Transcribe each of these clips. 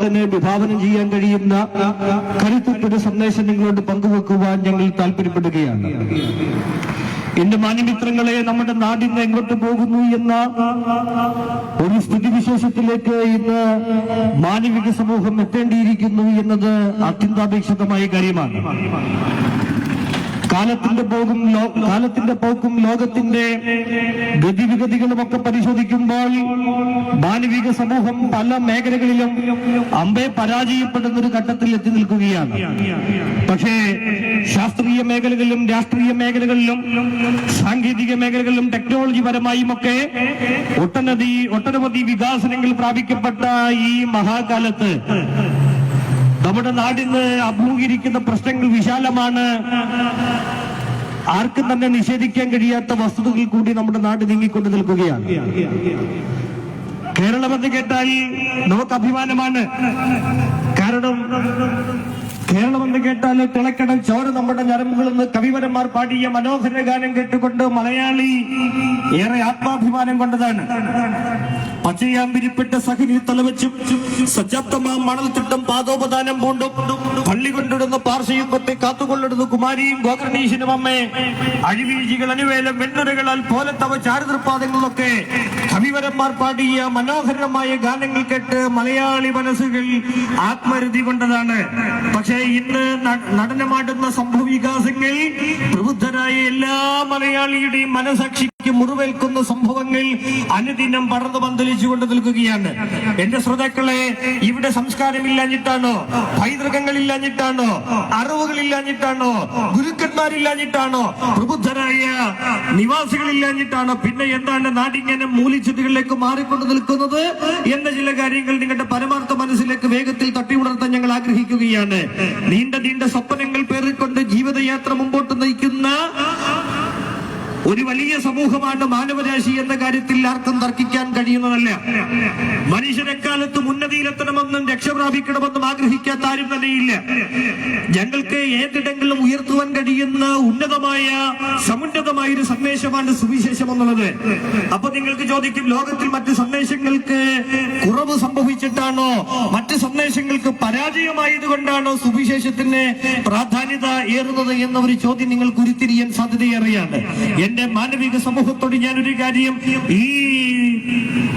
ലോകത്തിന് വിഭാവനം ചെയ്യാൻ കഴിയുന്ന കരുത്തുറ്റൊരു സന്ദേശം നിങ്ങളോട് പങ്കുവെക്കുവാൻ ഞങ്ങൾ താല്പര്യപ്പെടുകയാണ്. എന്റെ മാന്യമിത്രങ്ങളെ നമ്മുടെ നാടിന്ന് എങ്ങോട്ട് പോകുന്നു എന്ന ഒരു സ്ഥിതിവിശേഷത്തിലേക്ക് ഇന്ന് മാനവിക സമൂഹം എത്തേണ്ടിയിരിക്കുന്നു എന്നത് അത്യന്താപേക്ഷിതമായ കാര്യമാണ്. കാലത്തിന്റെ പോകും കാലത്തിന്റെ പോക്കും ലോകത്തിന്റെ ഗതിവിഗതികളും ഒക്കെ പരിശോധിക്കുമ്പോൾ മാനവിക സമൂഹം പല മേഖലകളിലും അമ്പെ പരാജയപ്പെടുന്ന ഒരു ഘട്ടത്തിൽ എത്തി നിൽക്കുകയാണ്. പക്ഷേ ശാസ്ത്രീയ മേഖലകളിലും രാഷ്ട്രീയ മേഖലകളിലും സാങ്കേതിക മേഖലകളിലും ടെക്നോളജി പരമായും ഒക്കെ ഒട്ടനവധി ഒട്ടനവധി വികാസനങ്ങൾ പ്രാപിക്കപ്പെട്ട ഈ മഹാകാലത്ത് നമ്മുടെ നാടിന്ന് അഭിമുഖീകരിക്കുന്ന പ്രശ്നങ്ങൾ വിശാലമാണ്. ആർക്കും തന്നെ നിഷേധിക്കാൻ കഴിയാത്ത വസ്തുതകൾ കൂടി നമ്മുടെ നാട് നീങ്ങിക്കൊണ്ട് നിൽക്കുകയാണ്. കേരളമെന്ന് കേട്ടാൽ നമുക്ക് അഭിമാനമാണ്. കാരണം കേരളം എന്ന് കേട്ടാൽ തിളക്കണം ചോര നമ്മുടെ ഞരമ്പുകളിൽ നിന്ന് കവിവരന്മാർ പാടിയ മനോഹര ഗാനം കേട്ടുകൊണ്ട് മലയാളി ഏറെ ആത്മാഭിമാനം കൊണ്ടതാണ്. പച്ചയാമ്പിരിപ്പെട്ട സഹിനി തലവെച്ചും മണൽ മണൽത്തിട്ടം പാദോപദാനം പൂണ്ടും പള്ളി കൊണ്ടിടുന്ന പാർശ്വയും കൊത്തി കാത്തുകൊള്ളിടുന്ന കുമാരിയും ഗോകർണീശനും അമ്മേ അഴിവീഴ്ചകൾ അനുവേലം വെണ്ണുരകളാൽ പോലത്തവ ചാരുതൃപ്പാദങ്ങളൊക്കെ കവിവരന്മാർ പാടിയ മനോഹരമായ ഗാനങ്ങൾ കേട്ട് മലയാളി മനസ്സുകൾ ആത്മരുതി കൊണ്ടതാണ്. പക്ഷേ ഇന്ന് നടനമാടുന്ന സംഭവ വികാസങ്ങൾ പ്രബുദ്ധരായ എല്ലാ മലയാളിയുടെയും മനസാക്ഷിക്ക് മുറിവേൽക്കുന്ന സംഭവങ്ങൾ അനുദിനം പടർന്നു പന്തലിച്ചുകൊണ്ട് നിൽക്കുകയാണ്. എന്റെ ശ്രോതാക്കളെ ഇവിടെ സംസ്കാരമില്ലാഞ്ഞിട്ടാണോ പൈതൃകങ്ങളില്ലാഞ്ഞിട്ടാണോ? അറിവുകളില്ലാഞ്ഞിട്ടാണോ? ഗുരുക്കന്മാരില്ലാഞ്ഞിട്ടാണോ? പ്രബുദ്ധരായ നിവാസികളില്ലാഞ്ഞിട്ടാണോ? പിന്നെ എന്താണ് നാടിങ്ങനെ മൂലിച്ചുതികളിലേക്ക് മാറിക്കൊണ്ട് നിൽക്കുന്നത് എന്ന ചില കാര്യങ്ങൾ നിങ്ങളുടെ പരമാർത്ഥ മനസ്സിലേക്ക് വേഗത്തിൽ തട്ടി ഉണർത്താൻ ഞങ്ങൾ ആഗ്രഹിക്കുകയാണ്. നീണ്ട നീണ്ട സ്വപ്നങ്ങൾ പേറിക്കൊണ്ട് ജീവിതയാത്ര മുമ്പോട്ട് നയിക്കുന്ന ഒരു വലിയ സമൂഹമാണ് മാനവരാശി എന്ന കാര്യത്തിൽ ആർക്കും തർക്കിക്കാൻ കഴിയുന്നതല്ല. മനുഷ്യരെക്കാലത്തും ഉന്നതിയിലെത്തണമെന്നും രക്ഷപ്രാപിക്കണമെന്നും ആഗ്രഹിക്കാത്ത ആരും തന്നെയില്ല. ഞങ്ങൾക്ക് ഏതിടങ്ങളിലും ഉയർത്തുവാൻ കഴിയുന്ന ഉന്നതമായ സമുന്നതമായ ഒരു സന്ദേശമാണ് സുവിശേഷം എന്നുള്ളത് അപ്പൊ നിങ്ങൾക്ക് ചോദിക്കും ലോകത്തിൽ മറ്റ് സന്ദേശങ്ങൾക്ക് കുറവ് സംഭവിച്ചിട്ടാണോ? മറ്റ് സന്ദേശങ്ങൾക്ക് പരാജയമായത് കൊണ്ടാണോ സുവിശേഷത്തിന് പ്രാധാന്യത ഏറുന്നത് എന്ന ഒരു ചോദ്യം നിങ്ങൾക്ക് ഉരുത്തിരിയാൻ സാധ്യതയേറെയാണ്. എന്റെ മാനവിക സമൂഹത്തോട് ഞാൻ ഒരു കാര്യം ഈ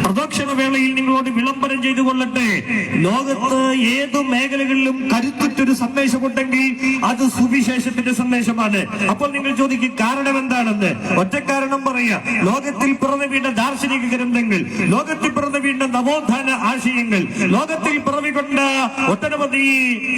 പ്രദക്ഷിണ വേളയിൽ നിങ്ങളോട് വിളംബരം ചെയ്തു കൊള്ളട്ടെ. ലോകത്ത് ഏത് മേഖലകളിലും കരുത്തുറ്റൊരു സന്ദേശമുണ്ടെങ്കിൽ അത് സുവിശേഷത്തിന്റെ സന്ദേശമാണ്. അപ്പോൾ നിങ്ങൾ ചോദിക്കും കാരണം എന്താണെന്ന്? ഒറ്റ കാരണം പറയാ. ലോകത്തിൽ പിറന്നു വീണ്ട ദാർശനിക ഗ്രന്ഥങ്ങൾ ലോകത്തിൽ പിറന്നു വീണ്ട നവോത്ഥാന ആശയങ്ങൾ ലോകത്തിൽ പിറവികൊണ്ട ഒട്ടനവധി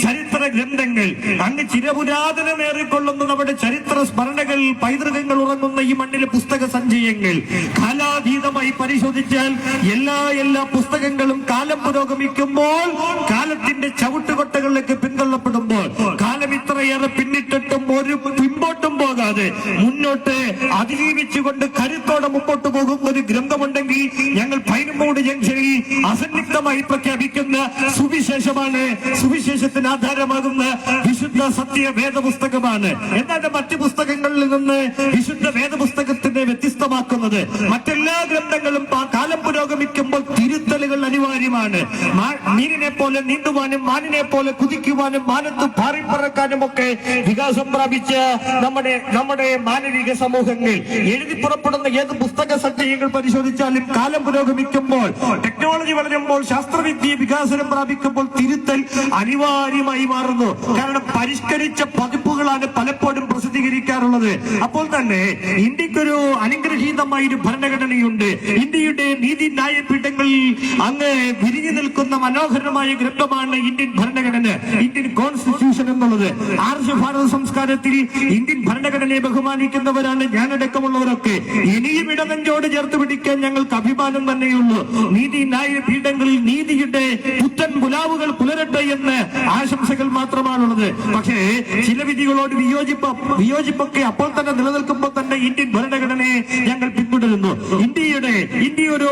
ചരിത്ര ഗ്രന്ഥങ്ങൾ അങ്ങ് ചിരപുരാതനമേറിക്കൊള്ളുന്ന നമ്മുടെ ചരിത്ര സ്മരണകൾ പൈതൃകങ്ങൾ ഉറങ്ങുന്ന ഈ മണ്ണിലെ പുസ്തക സഞ്ചയങ്ങൾ കാലാതീതമായി പരിശോധിച്ചാൽ എല്ലാ എല്ലാ പുസ്തകങ്ങളും കാലം പുരോഗമിക്കുമ്പോൾ കാലത്തിന്റെ ചവിട്ടുകൊട്ടകളിലേക്ക് പിന്തള്ളപ്പെടുമ്പോൾ കാലം ഇത്രയേറെ പിന്നിട്ടിട്ടും ഒരു പിമ്പോട്ടും പോകാതെ മുന്നോട്ട് അതിജീവിച്ചുകൊണ്ട് കരുത്തോടെ മുമ്പോട്ട് പോകും ഒരു ഗ്രന്ഥമുണ്ടെങ്കിൽ ഞങ്ങൾ പൈനമൂട് ജംഗ്ഷനിൽ അസന്നിഗ്ധമായി പ്രഖ്യാപിക്കുന്ന സുവിശേഷമാണ്. സുവിശേഷത്തിന് ആധാരമാകുന്ന വിശുദ്ധ സത്യ വേദപുസ്തകമാണ് എന്താണ് മറ്റു പുസ്തകങ്ങളിൽ നിന്ന് വിശുദ്ധ വേദപുസ്തകത്തിനെ വ്യത്യസ്തമാക്കുന്നത്. മറ്റെല്ലാ ഗ്രന്ഥങ്ങളും കാലം കാലം പുരോഗമിക്കുമ്പോൾ തിരുത്തലുകൾ അനിവാര്യമാണ്. മീനിനെ പോലെ നീന്തുവാനും മാനിനെ പോലെ കുതിക്കുവാനും മാനത്ത് പാറിപ്പറക്കാനും ഒക്കെ വികാസം പ്രാപിച്ച നമ്മുടെ നമ്മുടെ മാനവിക സമൂഹങ്ങൾ. എഴുതി പുറപ്പെടുന്ന ഏത് പുസ്തക സത്യങ്ങൾ പരിശോധിച്ചാലും കാലം പുരോഗമിക്കുമ്പോൾ ടെക്നോളജി വളരുമ്പോൾ ശാസ്ത്രവിദ്യ വികാസനം പ്രാപിക്കുമ്പോൾ തിരുത്തൽ അനിവാര്യമായി മാറുന്നു. കാരണം പരിഷ്കരിച്ച പതിപ്പുകളാണ് പലപ്പോഴും പ്രസിദ്ധീകരിക്കാറുള്ളത്. അപ്പോൾ തന്നെ ഇന്ത്യക്കൊരു അനുഗ്രഹീതമായ ഒരു ഭരണഘടനയുണ്ട്. ഇന്ത്യയുടെ നീതി ന്യായപീഠങ്ങളിൽ അങ്ങ് വിരിഞ്ഞു നിൽക്കുന്ന മനോഹരമായ ഗ്രന്ഥമാണ് ഇന്ത്യൻ ഭരണഘടന ഇന്ത്യൻ കോൺസ്റ്റിറ്റ്യൂഷൻ എന്നുള്ളത്. ആർഷ ഭാരത സംസ്കാരത്തിൽ ഇന്ത്യൻ ഭരണഘടനയെ ബഹുമാനിക്കുന്നവരാണ് ഞാനടക്കമുള്ളവരൊക്കെ. ഇനിയും ഇടനെഞ്ചോട് ചേർത്ത് പിടിക്കാൻ ഞങ്ങൾക്ക് അഭിമാനം തന്നെയുള്ളൂ നീതി ന്യായ പീഠങ്ങളിൽ നീതിയുടെ പുത്തൻ പുലാവുകൾ പുലരട്ടെ എന്ന് ആശംസകൾ മാത്രമാണുള്ളത്. പക്ഷേ ചില വിധികളോട് വിയോജിപ്പ് വിയോജിപ്പൊക്കെ അപ്പോൾ തന്നെ നിലനിൽക്കുമ്പോൾ തന്നെ ഇന്ത്യൻ ഭരണഘടനയെ ഞങ്ങൾ പിന്തുടരുന്നു. ഇന്ത്യയുടെ ഇന്ത്യ ഒരു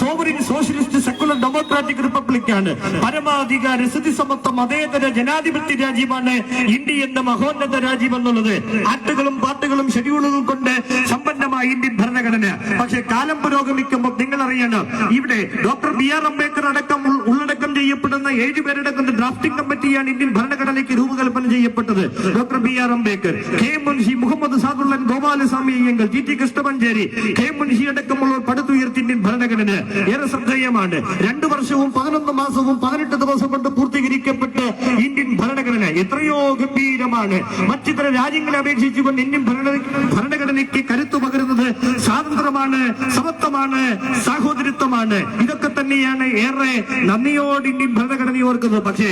sovereign socialist secular democratic republic ആണ് പരമാധികാര സ്ഥിതി സമത്വ മതേതര ജനാധിപത്യ രാജ്യമാണ് ഇന്ത്യ എന്ന മഹോന്നത രാജ്യം എന്നുള്ളത്. ആറ്റുകളും പാട്ടുകളും ഷെഡ്യൂളുകളും കൊണ്ട് സമ്പന്നമായ ഇന്ത്യൻ ഭരണഘടന. പക്ഷെ കാലം പുരോഗമിക്കുമ്പോൾ നിങ്ങൾ അറിയണം ഇവിടെ ഡോക്ടർ ബി ആർ അംബേദ്കർ അടക്കം ഉള്ളടക്കം ചെയ്യപ്പെടുന്ന ഏഴുപേരടക്കം ഡ്രാഫ്റ്റിംഗ് കമ്മിറ്റിയാണ് ഇന്ത്യൻ ഭരണഘടനയ്ക്ക് രൂപകൽപ്പന ചെയ്യപ്പെട്ടത്. Doctor B R Ambedkar K Munshi Muhammad Saadulla Gopalaswami Ayyangar T T Krishnamachari K Munshi അടക്കമുള്ളവർ പടുത്തുയർത്തി ഇന്ത്യൻ ഭരണഘടന ഏറെ ശ്രദ്ധേയമാണ്. രണ്ടു വർഷവും പതിനൊന്ന് മാസവും പതിനെട്ട് ദിവസം കൊണ്ട് പൂർത്തീകരിക്കപ്പെട്ട് ഇന്ത്യൻ ഭരണഘടന എത്രയോ ഗംഭീരമാണ്. മറ്റിതര രാജ്യങ്ങളെ അപേക്ഷിച്ചുകൊണ്ട് ഇന്ത്യൻ ഭരണ ഭരണഘടനയ്ക്ക് കരുത്തു പകരുന്നത് സ്വാതന്ത്ര്യമാണ് സമത്വമാണ് സാഹോദര്യത്വമാണ്. ഇതൊക്കെ തന്നെയാണ് ഏറെ നന്ദിയോട് ഇന്ത്യൻ ഭരണഘടന ഓർക്കുന്നത്. പക്ഷേ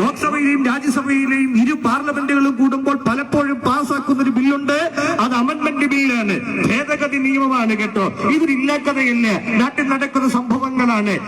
ലോക്സഭയിലെയും രാജ്യസഭയിലെയും ഇരു പാർലമെന്റുകളും കൂടുമ്പോൾ പലപ്പോഴും പാസ്സാക്കുന്ന ഒരു ബില്ലുണ്ട്. അത് അമെന്റ്മെന്റ് ബില്ലാണ് ഭേദഗതി നിയമമാണ് കേട്ടോ. ഇതൊരില്ലാ കഥയില്ല നാട്ടിൽ നടക്കുന്ന സംഭവങ്ങളാണ്.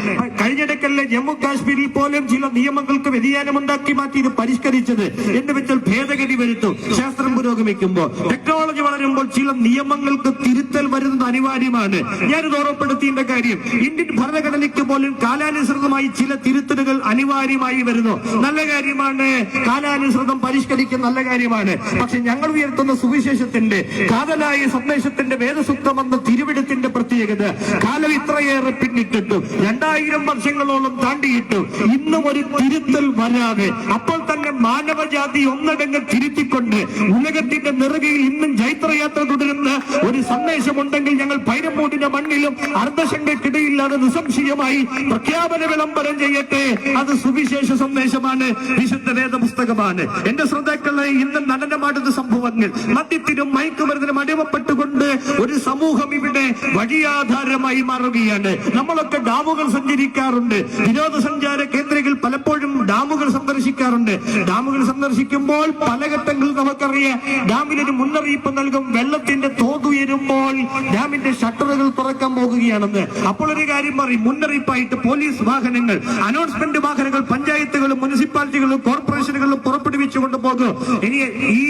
കഴിഞ്ഞിടക്കല്ലേ ജമ്മു കാശ്മീരിൽ പോലും ചില നിയമങ്ങൾക്ക് വ്യതിയാനമുണ്ടാക്കി മാറ്റി ഇത് പരിഷ്കരിച്ചത് എന്ന് വെച്ചാൽ ഭേദഗതി വരുത്തും. ശാസ്ത്രം പുരോഗമിക്കുമ്പോൾ. ടെക്നോളജി വളരുമ്പോൾ ചില നിയമങ്ങൾക്ക് തിരുത്തൽ വരുന്നത് അനിവാര്യമാണ്. ഞാനിത് ഓർമ്മപ്പെടുത്തിയ കാര്യം. ഇന്ത്യൻ ഭരണഘടനയ്ക്ക് പോലും കാലാനുസൃതമായി ചില തിരുത്തലുകൾ അനിവാര്യമായി വരുന്നു. നല്ല കാര്യമാണ്. കാലാനുസൃതം പരിഷ്കരിക്കുന്ന നല്ല കാര്യമാണ്. പക്ഷെ ഞങ്ങൾ ഉയർത്തുന്ന സുവിശേഷത്തിന്റെ കാതലായ സന്ദേശത്തിന്റെ വേദസുക്തം എന്ന തിരുവിടത്തിന്റെ പ്രത്യേകത കാലം ഇത്രയേറെ പിന്നിട്ടിട്ടും. രണ്ടായിരം വർഷങ്ങളോളം താണ്ടിയിട്ടും. ഇന്നും ഒരു തിരുത്തൽ വരാതെ. അപ്പോൾ തന്നെ മാനവജാതി ഒന്നടങ്ങ് തിരുത്തിക്കൊണ്ട് ഉലകത്തിന്റെ നിറകയിൽ ഇന്നും ജൈത്രയാത്ര തുടരുന്ന ഒരു സന്ദേശമുണ്ടെങ്കിൽ ഞങ്ങൾ പൈരമൂടിന്റെ മണ്ണിലും അർദ്ധശങ്കക്കിടയില്ലാതെ നിസ്സംശയമായി പ്രഖ്യാപന വിളംബരം ചെയ്യട്ടെ. അത് സുവിശേഷ സന്ദേശമാണ് വിശുദ്ധ വേദ പുസ്തകമാണ് എന്റെ ശ്രദ്ധാക്കളെ ഇന്ന് നടനമാടുന്ന സംഭവങ്ങൾ. മദ്യത്തിനും മയക്കുമരുന്നിനും അടിമപ്പെട്ടുകൊണ്ട് ഒരു സമൂഹം ഇവിടെ വഴിയാധാരമായി മാറുകയാണ്. നമ്മളൊക്കെ ഡാമുകൾ സഞ്ചരിക്കാറുണ്ട്. വിനോദസഞ്ചാര കേന്ദ്രങ്ങൾ പലപ്പോഴും ഡാമുകൾ സന്ദർശിക്കാറുണ്ട്. ഡാമുകൾ സന്ദർശിക്കുമ്പോൾ പല ഘട്ടങ്ങളിൽ നമുക്കറിയാം. ഡാമിനൊരു മുന്നറിയിപ്പ് നൽകും. വെള്ളത്തിന്റെ തോതുയരുമ്പോൾ ഡാമിന്റെ ഷട്ടറുകൾ തുറക്കാൻ പോകുകയാണെന്ന്. അപ്പോൾ ഒരു കാര്യം പറയും. മുന്നറിയിപ്പായിട്ട് പോലീസ് വാഹനങ്ങൾ അനൗൺസ്മെന്റ് വാഹനങ്ങൾ പഞ്ചായത്തുകളും മുനിസിപ്പാലിറ്റികളും കോർപ്പറേഷനുകളും പുറപ്പെടുവിച്ചുകൊണ്ട് പോകും. ഇനി ഈ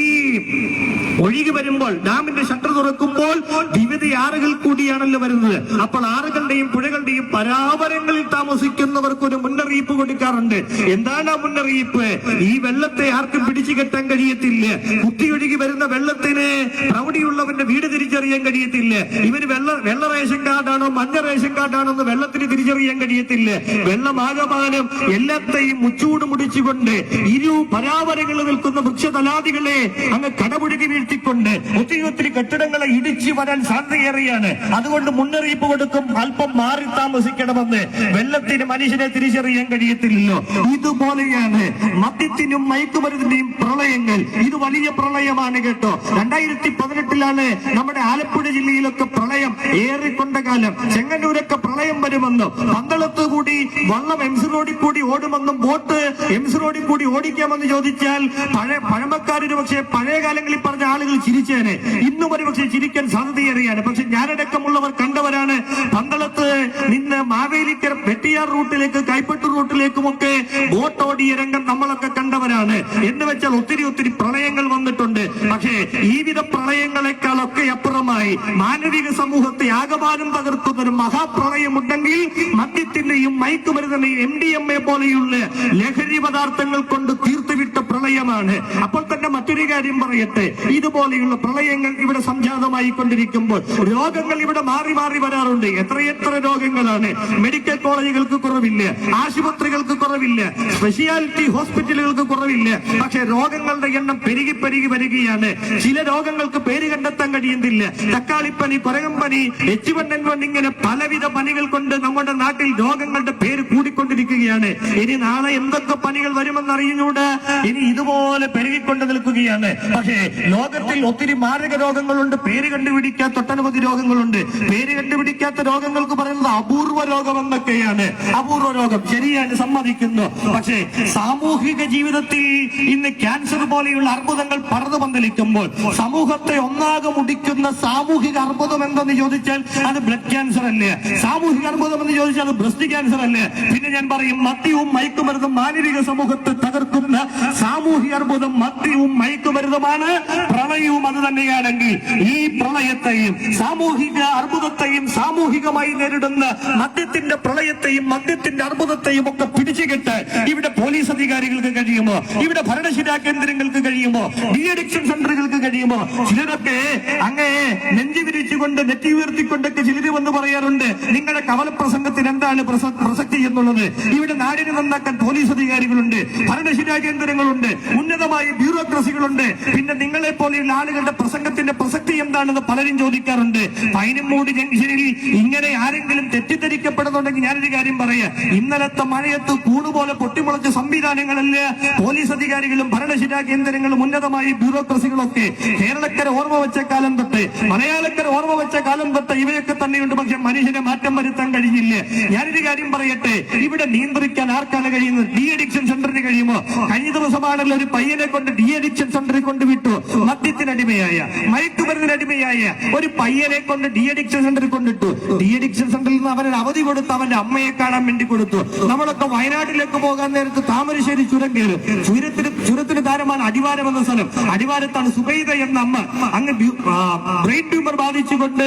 ഒഴുകി വരുമ്പോൾ ഡാമിന്റെ ഷട്ടർ തുറക്കുമ്പോൾ വിവിധ ആറുകൾ കൂടിയാണല്ലോ വരുന്നത്. അപ്പോൾ ആറുകളുടെയും പുഴകളുടെയും പരാവരങ്ങളിൽ താമസിക്കുന്നവർക്ക് ഒരു മുന്നറിയിപ്പ് കൊടുക്കാറുണ്ട്. എന്താണ് ആ മുന്നറിയിപ്പ്? ഈ വെള്ളത്തെ ആർക്കും പിടിച്ചു കെട്ടാൻ കഴിയത്തില്ല. കുത്തിയൊഴുകി വരുന്ന വെള്ളത്തിന് പ്രൗഢിയുള്ളവന്റെ വീട് തിരിച്ചറിയാൻ കഴിയത്തില്ല. ഇവന് വെള്ള വെള്ള റേഷൻ കാർഡാണോ മഞ്ഞ റേഷൻ കാർഡാണോ എന്ന് വെള്ളത്തിന് തിരിച്ചറിയാൻ കഴിയത്തില്ല. വെള്ളമാകമാനം എല്ലാത്തെയും മുച്ചൂട് മുടിച്ചുകൊണ്ട് ഇരു പരാപരങ്ങളിൽ നിൽക്കുന്ന വൃക്ഷതലാദികളെ അങ്ങ് കടപുഴുകി വീഴ്ത്തിക്കൊണ്ട് ഒത്തിരി ഒത്തിരി കെട്ടിടങ്ങളെ ഇടിച്ചു വരാൻ സാധ്യതയേറെയാണ്. അതുകൊണ്ട് മുന്നറിയിപ്പ് കൊടുക്കും. അല്പം മാറി താമസിക്കണമെന്ന് വെള്ളത്തിന് മനുഷ്യനെ തിരിച്ചറിയാൻ കഴിയത്തില്ലല്ലോ. ഇതുപോലെയാണ് മദ്യത്തിനും മയക്കുമരുന്നിന്റെയും പ്രളയങ്ങൾ. ഇത് വലിയ പ്രളയമാണ് കേട്ടോ. രണ്ടായിരത്തി പതിനെട്ടിലാണ് നമ്മുടെ ആലപ്പുഴ ജില്ലയിലൊക്കെ പ്രളയം ഏറിക്കൊണ്ട കാലം. ചെങ്ങന്നൂരൊക്കെ പ്രളയം വരുമെന്നും പന്തളത്ത് കൂടി വള്ളം എംസ് റോഡിൽ കൂടി ഓടുമെന്നും ബോട്ട് എംസ് റോഡിൽ കൂടി ഓടിക്കാമെന്ന് ചോദിച്ചാൽ പഴയ പഴമക്കാരൊരു പക്ഷേ പഴയ കാലങ്ങളിൽ പറഞ്ഞ ആളുകൾ ചിരിച്ചേനെ. ഇന്നും ഒരു പക്ഷേ ചിരിക്കാൻ സാധ്യതയേറിയാണ്. പക്ഷെ ഞാനടക്കമുള്ളവർ കണ്ടവരാണ്. പന്തളത്ത് നിന്ന് മാവേലിക്കര വെട്ടിയാർ റൂട്ടിലേക്ക് കൈപ്പട്ടു റൂട്ടിലേക്കുമൊക്കെ ബോട്ട് ഓടിയ രംഗം നമ്മളൊക്കെ കണ്ടവരാണ്. എന്ന് വെച്ചാൽ ഒത്തിരി ഒത്തിരി പ്രളയങ്ങൾ വന്നിട്ടുണ്ട്. പക്ഷേ ഈ വിധ പ്രളയങ്ങളെക്കാളൊക്കെ അപ്പുറമായി മാനവിക സമൂഹത്തെ ആകമാനം തകർക്കുന്ന ഒരു മഹാപ്രളയം ഉണ്ടെങ്കിൽ മദ്യത്തിന്റെയും മയക്കുമരുന്നിന്റെയും എം ഡി എം എ പോലെയുള്ള ലഹരി പദാർത്ഥങ്ങൾ കൊണ്ട് തീർത്തുവിട്ട പ്രളയമാണ്. അപ്പോൾ തന്നെ മറ്റൊരു കാര്യം പറയട്ടെ. ഇതുപോലെയുള്ള പ്രളയങ്ങൾ ഇവിടെ സംജാതമായി കൊണ്ടിരിക്കുമ്പോൾ രോഗങ്ങൾ ഇവിടെ മാറി മാറി വരാറുണ്ട്. എത്രയെത്ര രോഗങ്ങളാണ്. മെഡിക്കൽ കോളേജുകൾക്ക് കുറവില്ല. ആശുപത്രികൾക്ക് കുറവില്ല. സ്പെഷ്യാലിറ്റി ഹോസ്പിറ്റലുകൾക്ക് കുറവില്ല. പക്ഷെ രോഗങ്ങളുടെ എണ്ണം പെരുകി പെരുകി വരികയാണ്. ചില രോഗങ്ങൾക്ക് പേര് കണ്ടെത്താൻ കഴിയുന്നില്ല. തക്കാളിപ്പനി കൊരകംപനി എച്ച് വൺ എൻ വൺ ഇങ്ങനെ പലവിധ പനികൾ കൊണ്ട് നമ്മുടെ നാട്ടിൽ രോഗങ്ങളുടെ പേര് കൂടിക്കൊണ്ടിരിക്കുകയാണ്. ഇനി നാളെ എന്തൊക്കെ പനികൾ വരുമെന്ന് അറിയുന്നൂടെ ഇനി ഇതുപോലെ പെരുകിക്കൊണ്ട് നിൽക്കുകയാണ്. പക്ഷേ ലോകത്തിൽ ഒത്തിരി മാരക രോഗങ്ങളുണ്ട് പേര് കണ്ടുപിടിക്കാത്ത ഒട്ടനവധി രോഗങ്ങളുണ്ട്. പേര് കണ്ടുപിടിക്കാത്ത രോഗങ്ങൾക്ക് പറയുന്നത് അപൂർവ രോഗം എന്നൊക്കെയാണ് അപൂർവ രോഗം ശരിയാണ് സമ്മതിക്കുന്നു. പക്ഷേ സാമൂഹിക ജീവിതത്തിൽ ഇന്ന് ക്യാൻസർ പോലെയുള്ള അർബുദങ്ങൾ പറന്നു പന്തലിക്കുമ്പോൾ സമൂഹത്തെ ഒന്നാകെ മുടിക്കുന്ന സാമൂഹിക അർബുദം എന്തെന്ന് ചോദിച്ചാൽ അത് ബ്ലഡ് ക്യാൻസർ അല്ലേ? സാമൂഹിക അർബുദം എന്ന് ചോദിച്ചാൽ അത് ബ്രസ്റ്റ് ക്യാൻസർ അല്ലേ? പിന്നെ ഞാൻ പറയും മദ്യവും മയക്കുമരുന്നും മാനവിക സമൂഹത്തെ തകർക്കുന്ന സാമൂഹിക അർബുദം മദ്യവും മയക്കുമരുന്നുമാണ്. പ്രളയ പ്രളയവും അത് തന്നെയാണെങ്കിൽ ഈ പ്രളയത്തെയും സാമൂഹിക അർബുദത്തെയും സാമൂഹികമായി നേരിടുന്ന മദ്യത്തിന്റെ പ്രളയത്തെയും മദ്യത്തിന്റെ അർബുദത്തെയും ഒക്കെ പിടിച്ചുകെട്ട് ഇവിടെ പോലീസ് അധികാരികൾക്ക് കഴിയുമോ? ഇവിടെ ഭരണശിരാ കേന്ദ്രങ്ങൾക്ക് കഴിയുമോ? ഡി അഡിക്ഷൻ സെന്ററുകൾക്ക് കഴിയുമോ? ചിലരൊക്കെ അങ്ങേ നെഞ്ചു വിരിച്ചുകൊണ്ട് നെറ്റി ഉയർത്തിക്കൊണ്ടൊക്കെ ചിലര് വന്ന് പറയാറുണ്ട് നിങ്ങളുടെ കവലപ്രസംഗത്തിന് എന്താണ് പ്രസ- പ്രസക്തി എന്നുള്ളത്? ഇവിടെ നാടിനെ നന്നാക്കാൻ പോലീസ് അധികാരികളുണ്ട് ഭരണശിരാ കേന്ദ്രങ്ങളുണ്ട് ഉന്നതമായ ബ്യൂറോക്രസികളുണ്ട്. പിന്നെ നിങ്ങളെ പോലെയുള്ള ആളുകളുടെ പ്രസംഗത്തിന്റെ പ്രസക്തി എന്താണെന്ന് പലരും ചോദിക്കാറുണ്ട്. പൈനമൂട് ജംഗ്ഷനിൽ ഇങ്ങനെ ആരെങ്കിലും തെറ്റിദ്ധരിക്കപ്പെടുന്നുണ്ടെങ്കിൽ ഞാനൊരു കാര്യം പറയാം. ഇന്നലത്തെ മഴയത്ത് കൂടുപോലെ പൊട്ടിമുളച്ച സംവിധാനങ്ങളല്ല? പോലീസ് അധികാരികളും ഭരണശിരാ കേന്ദ്രങ്ങളും ഉന്നതമായ ബ്യൂറോക്രസികളൊക്കെ. കേരളക്കര ഓർമ്മ വെച്ച കാലം തൊട്ട് മലയാളക്കര ഓർമ്മ വെച്ച കാലം തൊട്ട് ഇവയൊക്കെ തന്നെയുണ്ട്. പക്ഷെ മനുഷ്യനെ മാറ്റം വരുത്താൻ കഴിഞ്ഞില്ല. ഞാനൊരു കാര്യം പറയട്ടെ? ഇവിടെ നിയന്ത്രിക്കാൻ ആർക്കാണ് കഴിയുന്നത്? ഡി അഡിക്ഷൻ സെന്ററിന് കഴിയുമോ? കഴിഞ്ഞ ദിവസമാണല്ലോ ഒരു പയ്യനെ കൊണ്ട് ഡി അഡിക്ഷൻ സെന്ററിൽ കൊണ്ട് വിട്ടു മദ്യത്തിനടിമയായ മയക്കുമരുന്നിനടിമയായ ഒരു പയ്യനെ കൊണ്ട് ഡി അഡിക്ഷൻ സെന്ററിൽ കൊണ്ടിട്ടു. ഡി അഡിക്ഷൻ സെന്ററിൽ നിന്ന് അവനൊരു അവധി കൊടുത്ത് അവന്റെ അമ്മയെ കാണാൻ വേണ്ടി കൊടുത്തു. നമ്മളൊക്കെ വയനാട്ടിലേക്ക് പോകാൻ നേരത്ത് താമരശ്ശേരി ചുരം കയറി. ചുരത്തിന് ചുരത്തിന് താരമാണ് അടിവാരം എന്ന സ്ഥലം. അടിവാരത്താണ് സുബൈദ എന്ന അമ്മ. അങ്ങ് ബ്രെയിൻ ട്യൂമർ ബാധിച്ചുകൊണ്ട്